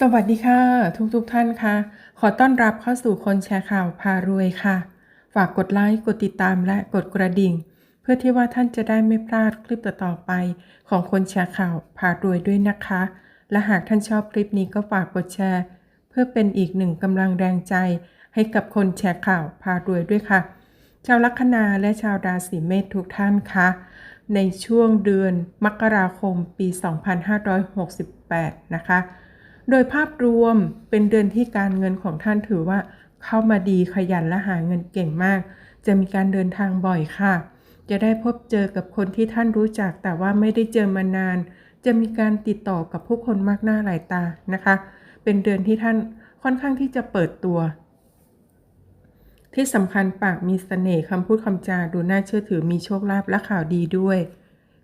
สวัสดีค่ะ ทุกทุกๆท่านค่ะ ขอต้อนรับเข้าสู่คนแชร์ข่าวพารวยค่ะ ฝากกดไลค์กดติดตามและกดกระดิ่ง เพื่อที่ว่าท่านจะได้ไม่พลาดคลิปต่อๆไป ของคนแชร์ข่าวพารวยด้วยนะคะ และหากท่านชอบคลิปนี้ก็ฝากกดแชร์ เพื่อเป็นอีกหนึ่งกำลังแรงใจ ให้กับคนแชร์ข่าวพารวยด้วยค่ะ ชาวลัคนาและชาวราศีเมษทุกท่านคะในช่วงเดือนมกราคมปี 2568 นะคะ โดยภาพรวมเป็นเดือนที่การเงินของท่านถือว่า เข้ามาดีขยันและหาเงินเก่งมาก จะมีการเดินทางบ่อยค่ะ จะได้พบเจอกับคนที่ท่านรู้จักแต่ว่าไม่ได้เจอมานาน จะมีการติดต่อกับผู้คนมากหน้าหลายตานะคะ เป็นเดือนที่ท่านค่อนข้างที่จะเปิดตัว ที่สำคัญปากมีเสน่ห์คำพูดคำจาดูน่าเชื่อถือมีโชคลาภและข่าวดีด้วย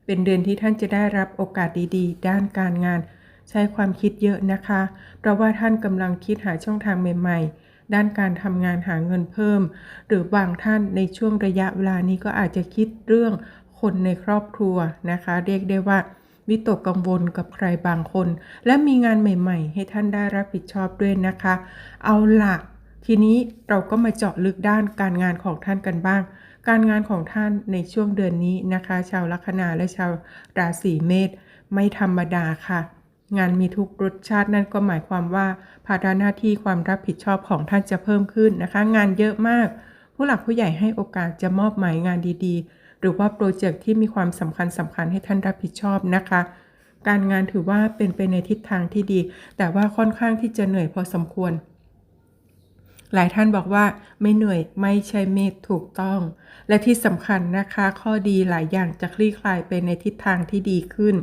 เป็นเดือนที่ท่านจะได้รับโอกาสดีๆ ด้านการงาน ใช้ความคิดเยอะนะคะ เพราะว่าท่านกำลังคิดหาช่องทางใหม่ ๆ ด้านการทำงานหาเงินเพิ่ม หรือบางท่านในช่วงระยะเวลานี้ก็อาจจะคิดเรื่องคนในครอบครัวนะคะ เรียกได้ว่าวิตกกังวลกับใครบางคน และมีงานใหม่ ๆ ให้ท่านได้รับผิดชอบด้วยนะคะ เอาหลักทีนี้เราก็มาเจาะลึกด้านการงานของท่านกันบ้าง การงานของท่านในช่วงเดือนนี้นะคะ ชาวลัคนาและชาวราศีเมษไม่ธรรมดาค่ะ งานมีทุกรสชาตินั่นก็หมายความว่าภาระหน้าที่ความรับผิดชอบของท่านจะเพิ่มขึ้นนะคะ งานเยอะมาก ผู้หลักผู้ใหญ่ให้โอกาสจะมอบหมายงานดีๆ หรือว่าโปรเจกต์ที่มีความสำคัญสำคัญให้ท่านรับผิดชอบนะคะ การงานถือว่าเป็นไปในทิศทางที่ดี แต่ว่าค่อนข้างที่จะเหนื่อยพอสมควรหลายท่านบอกว่าไม่เหนื่อยไม่ใช่เมฆถูกต้อง และที่สำคัญนะคะ ข้อดีหลายอย่างจะคลี่คลายไปในทิศทางที่ดีขึ้น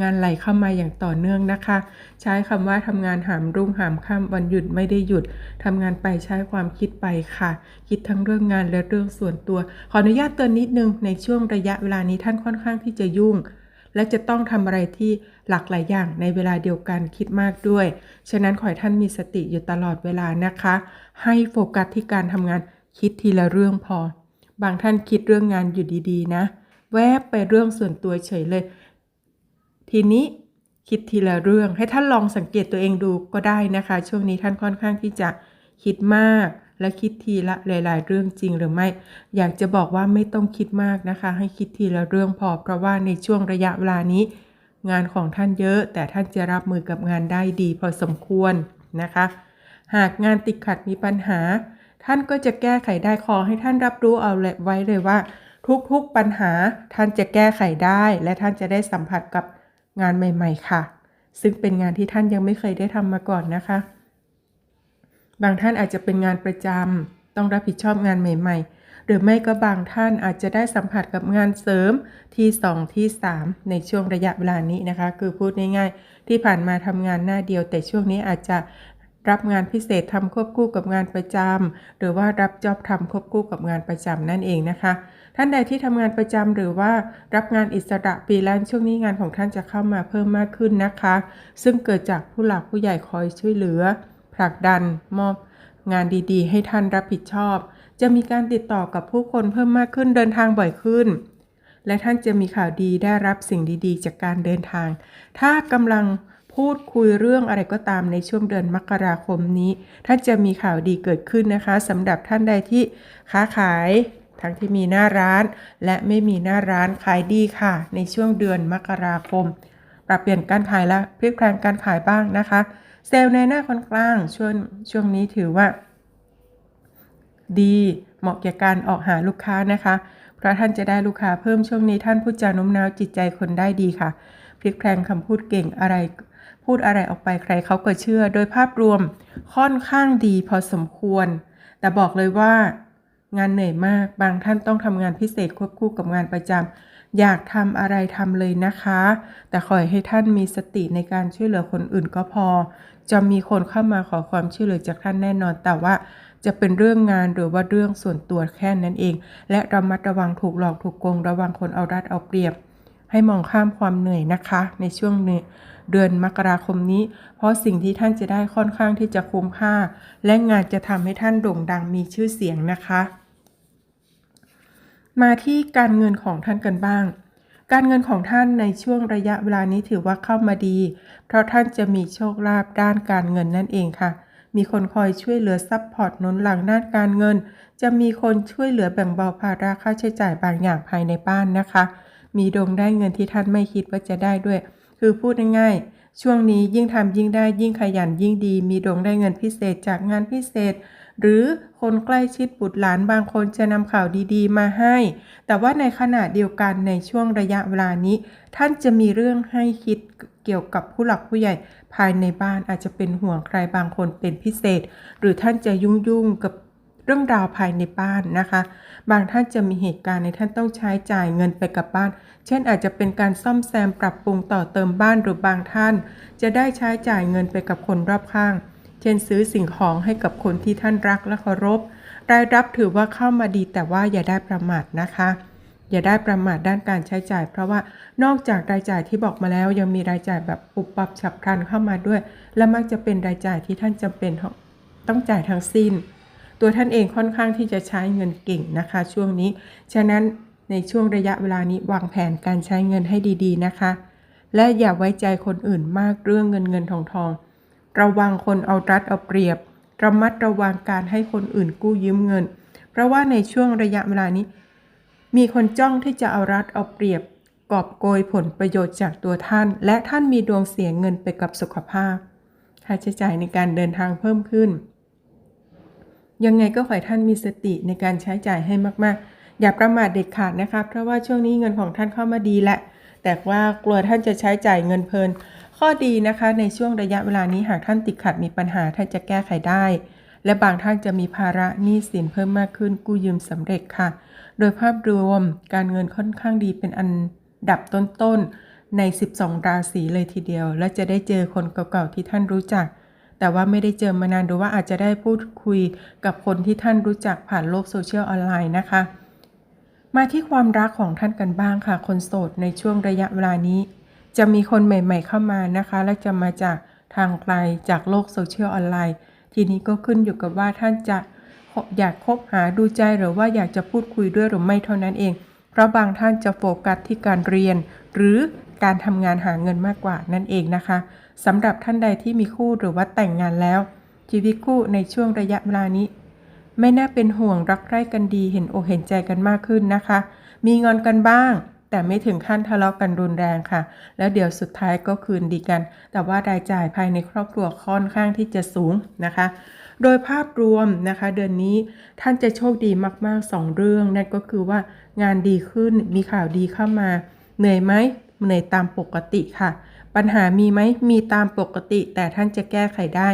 งานไหลเข้ามาอย่างต่อเนื่องนะคะ ใช้คำว่าทำงานหามรุ่งหามค่ำวันหยุดไม่ได้หยุดทำงานไปใช้ความคิดไปค่ะ คิดทั้งเรื่องงานและเรื่องส่วนตัว ขออนุญาตเตือนนิดนึงในช่วงระยะเวลานี้ท่านค่อนข้างที่จะยุ่ง และจะต้องทำอะไรที่หลากหลายอย่างในเวลาเดียวกันคิดมากด้วย ฉะนั้นขอให้ท่านมีสติอยู่ตลอดเวลานะคะ ให้โฟกัสที่การทำงานคิดทีละเรื่องพอ บางท่านคิดเรื่องงานอยู่ดีๆ นะ แวบไปเรื่องส่วนตัวเฉยเลย ทีนี้คิดทีละเรื่องให้ท่านลองสังเกตตัวเองดูก็ได้นะคะ ช่วงนี้ท่านค่อนข้างที่จะคิดมาก และคิดทีละหลาย ๆ เรื่องจริงหรือไม่ อยากจะบอกว่าไม่ต้องคิดมากนะคะ ให้คิดทีละเรื่องพอ เพราะว่าในช่วงระยะเวลานี้ งานของท่านเยอะ แต่ท่านจะรับมือกับงานได้ดี พอสมควรนะคะ หากงานติดขัดมีปัญหา ท่านก็จะแก้ไขได้ขอให้ท่านรับรู้เอาไว้เลยว่า ทุกๆปัญหาท่านจะแก้ไขได้ และท่านจะได้สัมผัสกับ งานใหม่ ๆ ค่ะ ซึ่งเป็นงานที่ท่านยังไม่เคยได้ทำมาก่อนนะคะ บางท่านอาจจะเป็นงานประจำต้องรับผิดชอบงานใหม่ ๆ หรือไม่ก็บางท่านอาจจะได้สัมผัสกับงานเสริมที่ 2 ที่ 3 ในช่วงระยะเวลานี้นะคะ คือพูดง่ายๆ ที่ผ่านมาทำงานหน้าเดียว แต่ช่วงนี้อาจจะ รับงานพิเศษทำควบคู่กับงานประจำหรือว่ารับจอบทำควบคู่กับงานประจำนั่นเองนะคะ ท่านใดที่ทำงานประจำหรือว่ารับงานอิสระปีแลนช่วงนี้งานของท่านจะเข้ามาเพิ่มมากขึ้นนะคะ ซึ่งเกิดจากผู้หลักผู้ใหญ่คอยช่วยเหลือ ผลักดันมอบงานดีๆ ให้ท่านรับผิดชอบ จะมีการติดต่อกับผู้คนเพิ่มมากขึ้นเดินทางบ่อยขึ้น และท่านจะมีข่าวดีได้รับสิ่งดีๆ จากการเดินทาง ถ้ากำลัง พูดคุยเรื่องอะไรก็ตามในช่วงเดือนมกราคมนี้ ท่านจะมีข่าวดีเกิดขึ้นนะคะสำหรับท่านใดที่ค้าขายทั้งที่มีหน้าร้าน และไม่มีหน้าร้านขายดีค่ะ ในช่วงเดือนมกราคม ปรับเปลี่ยนการขายและพลิกแปลงการขายบ้างนะคะ เซลล์ในหน้าคนกลางช่วงช่วงนี้ถือว่า ดีเหมาะแก่การออกหาลูกค้านะคะเพราะท่านจะได้ลูกค้าเพิ่มช่วงนี้ท่านพูดจาโน้มน้าวจิตใจคนได้ดีค่ะ พลิกแพลงคำพูดเก่งอะไร พูดอะไรออกไปใครเขาก็เชื่อ โดยภาพรวมค่อนข้างดีพอสมควร แต่บอกเลยว่างานเหนื่อยมาก บางท่านต้องทำงานพิเศษควบคู่กับงานประจำ อยากทำอะไรทำเลยนะคะ แต่ขอให้ท่านมีสติในการช่วยเหลือคนอื่นก็พอ จะมีคนเข้ามาขอความช่วยเหลือจากท่านแน่นอน แต่ว่าจะเป็นเรื่องงานหรือว่าเรื่องส่วนตัวแค่นั้นเอง และระมัดระวังถูกหลอกถูกโกง ระวังคนเอารัดเอาเปรียบ ให้มองข้ามความเหนื่อยนะคะ ในช่วงนี้เดือนมกราคมนี้ เพราะสิ่งที่ท่านจะได้ค่อนข้างที่จะคุ้มค่า และงานจะทำให้ท่านโด่งดังมีชื่อเสียงนะคะ มาที่การเงินของท่านกันบ้าง การเงินของท่านในช่วงระยะเวลานี้ถือว่าเข้ามาดี เพราะท่านจะมีโชคลาภด้านการเงินนั่นเองค่ะมีคนคอยช่วยเหลือซัพพอร์ตนุนหลังด้านการเงิน จะมีคนช่วยเหลือแบ่งเบาภาระค่าใช้จ่ายบางอย่างภายในบ้านนะคะ มีดวงได้เงินที่ท่านไม่คิดว่าจะได้ด้วย คือพูดง่ายๆ ช่วงนี้ยิ่งทำยิ่งได้ยิ่งขยันยิ่งดี มีดวงได้เงินพิเศษจากงานพิเศษ หรือคนใกล้ชิดบุตรหลานบางคนจะนำข่าวดีๆ มาให้ แต่ว่าในขณะเดียวกันในช่วงระยะเวลานี้ ท่านจะมีเรื่องให้คิดเกี่ยวกับผู้หลักผู้ใหญ่ภายในบ้านอาจจะเป็นห่วงใครบางคนเป็นพิเศษ หรือท่านจะยุ่งๆกับ เรื่องราวภายในบ้านนะคะ บางท่านจะมีเหตุการณ์ในท่านต้องใช้จ่ายเงินไปกับบ้าน เช่นอาจจะเป็นการซ่อมแซมปรับปรุงต่อเติมบ้านหรือบางท่าน จะได้ใช้จ่ายเงินไปกับคนรอบข้าง เช่นซื้อสิ่งของให้กับคนที่ท่านรักและเคารพ รายรับถือว่าเข้ามาดีแต่ว่าอย่าได้ประมาทนะคะ อย่าได้ประมาทด้านการใช้จ่าย เพราะว่านอกจากรายจ่ายที่บอกมาแล้ว ยังมีรายจ่ายแบบปุบปับฉับพลันเข้ามาด้วย และมักจะเป็นรายจ่ายที่ท่านจำเป็นต้องจ่ายทั้งสิ้น ตัวท่านเองค่อนข้างที่จะใช้เงินเก่งนะคะ ช่วงนี้ ฉะนั้นในช่วงระยะเวลานี้วางแผนการใช้เงินให้ดี ๆนะคะ และอย่าไว้ใจคนอื่นมากเรื่องเงินเงินทองทอง ระวังคนเอารัดเอาเปรียบ ระมัดระวังการให้คนอื่นกู้ยืมเงิน เพราะว่าในช่วงระยะเวลานี้ มีคนจ้องที่จะเอารัดเอาเปรียบ กอบโกยผลประโยชน์จากตัวท่าน และท่านมีดวงเสียเงินไปกับสุขภาพ ค่าใช้จ่ายในการเดินทางเพิ่มขึ้น ยังไงก็ขอให้ท่านมีสติในการใช้จ่ายให้มากๆ อย่าประมาทเด็ดขาดนะคะเพราะว่าช่วงนี้เงินของท่านเข้ามาดีแหละ แต่ว่ากลัวท่านจะใช้จ่ายเงินเพลิน ข้อดีนะคะในช่วงระยะเวลานี้หากท่านติดขัดมีปัญหาท่านจะแก้ไขได้ และบางท่านจะมีภาระหนี้สินเพิ่มมากขึ้นกู้ยืมสำเร็จค่ะ โดยภาพรวมการเงินค่อนข้างดีเป็นอันดับต้นๆใน 12 ราศีเลยทีเดียว และจะได้เจอคนเก่าๆที่ท่านรู้จัก แต่ว่าไม่ได้เจอมานานหรือว่าอาจจะได้พูดคุยกับคนที่ท่านรู้จักผ่านโลกโซเชียลออนไลน์นะคะ มาที่ความรักของท่านกันบ้างค่ะ คนโสดในช่วงระยะเวลานี้ จะมีคนใหม่ ๆ เข้ามานะคะ และจะมาจากทางไกลจากโลกโซเชียลออนไลน์ทีนี้ก็ขึ้นอยู่กับว่าท่านจะอยากคบหาดูใจหรือว่าอยากจะพูดคุยด้วยหรือไม่เท่านั้นเอง เพราะบางท่านจะโฟกัสที่การเรียน หรือ การทำงานหาเงินมากกว่านั่นเองนะคะสำหรับท่านใดที่มีคู่หรือว่าแต่งงานแล้ว ชีวิตคู่ในช่วงระยะเวลานี้ ไม่น่าเป็นห่วงรักใคร่กันดีเห็นอกเห็นใจกันมากขึ้นนะคะ มีงอนกันบ้าง แต่ไม่ถึงขั้นทะเลาะกันรุนแรงค่ะ แล้วเดี๋ยวสุดท้ายก็คืนดีกัน แต่ว่ารายจ่ายภายในครอบครัวค่อนข้างที่จะสูงนะคะโดยภาพรวมนะคะเดือนนี้ท่านจะโชคดีมากๆ 2 เรื่อง นั่นก็คือว่างานดีขึ้นมีข่าวดีเข้ามา เหนื่อยไหม เหนื่อยตามปกติค่ะ ปัญหามีไหมมีตามปกติ แต่ท่านจะแก้ไขได้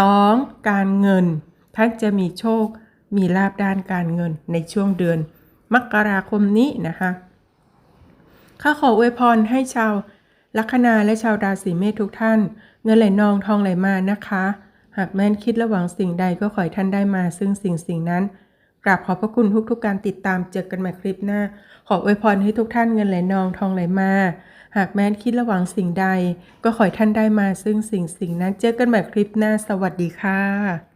2. การเงิน ท่านจะมีโชค มีลาบด้านการเงินในช่วงเดือน มกราคมนี้นะคะข้าขออวยพรให้ชาวลัคนาและชาวราศีเมษทุกท่าน เงินไหลนองทองไหลมานะคะ หากแม่นคิดระหวังสิ่งใดก็ขอให้ท่านได้มาซึ่งสิ่งสิ่งนั้น กราบขอบพระคุณทุกๆการติดตามเจอกันใหม่คลิปหน้า ขออวยพรให้ทุกท่านเงินไหลนองทองไหลมา หากแม้นคิดระหวังสิ่งใด ก็ขอให้ท่านได้มาซึ่งสิ่งสิ่งนั้นเจอกันใหม่คลิปหน้า สวัสดีค่ะ